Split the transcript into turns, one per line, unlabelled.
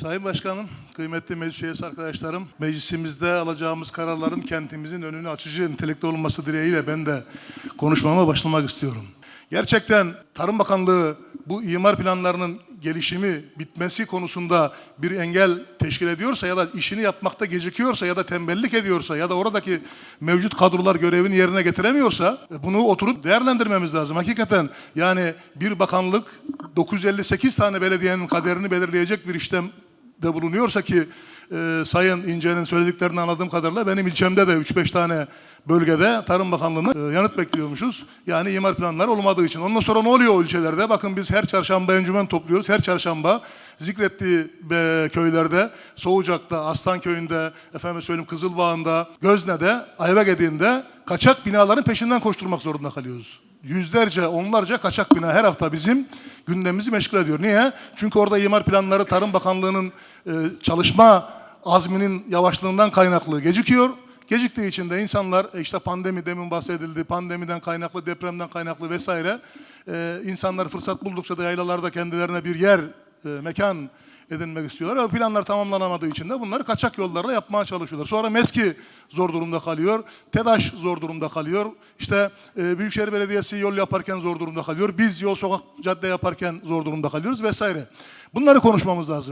Sayın Başkanım, kıymetli meclis üyesi arkadaşlarım, meclisimizde alacağımız kararların kentimizin önünü açıcı nitelikte olması dileğiyle ben de konuşmama başlamak istiyorum. Gerçekten Tarım Bakanlığı bu imar planlarının gelişimi, bitmesi konusunda bir engel teşkil ediyorsa ya da işini yapmakta gecikiyorsa ya da tembellik ediyorsa ya da oradaki mevcut kadrolar görevini yerine getiremiyorsa e, bunu oturup değerlendirmemiz lazım. Hakikaten yani bir bakanlık 958 tane belediyenin kaderini belirleyecek bir işlem de bulunuyorsa ki e, Sayın İnce'nin söylediklerini anladığım kadarıyla benim ilçemde de 3-5 tane bölgede Tarım Bakanlığı'na e, yanıt bekliyormuşuz. Yani imar planları olmadığı için. Ondan sonra ne oluyor o ilçelerde? Bakın biz her çarşamba encümen topluyoruz. Her çarşamba zikrettiği e, köylerde, Soğucak'ta, Aslanköy'ünde, efendim söyleyeyim Kızılbağ'ında, Gözne'de, Ayvagedi'nde kaçak binaların peşinden koşturmak zorunda kalıyoruz yüzlerce, onlarca kaçak bina her hafta bizim gündemimizi meşgul ediyor. Niye? Çünkü orada imar planları Tarım Bakanlığı'nın e, çalışma azminin yavaşlığından kaynaklı gecikiyor. Geciktiği için de insanlar e, işte pandemi demin bahsedildi, pandemiden kaynaklı, depremden kaynaklı vesaire e, insanlar fırsat buldukça da yaylalarda kendilerine bir yer, e, mekan edinmek istiyorlar. Ve planlar tamamlanamadığı için de bunları kaçak yollarla yapmaya çalışıyorlar. Sonra MESKİ zor durumda kalıyor. TEDAŞ zor durumda kalıyor. İşte e, Büyükşehir Belediyesi yol yaparken zor durumda kalıyor. Biz yol, sokak, cadde yaparken zor durumda kalıyoruz vesaire. Bunları konuşmamız lazım.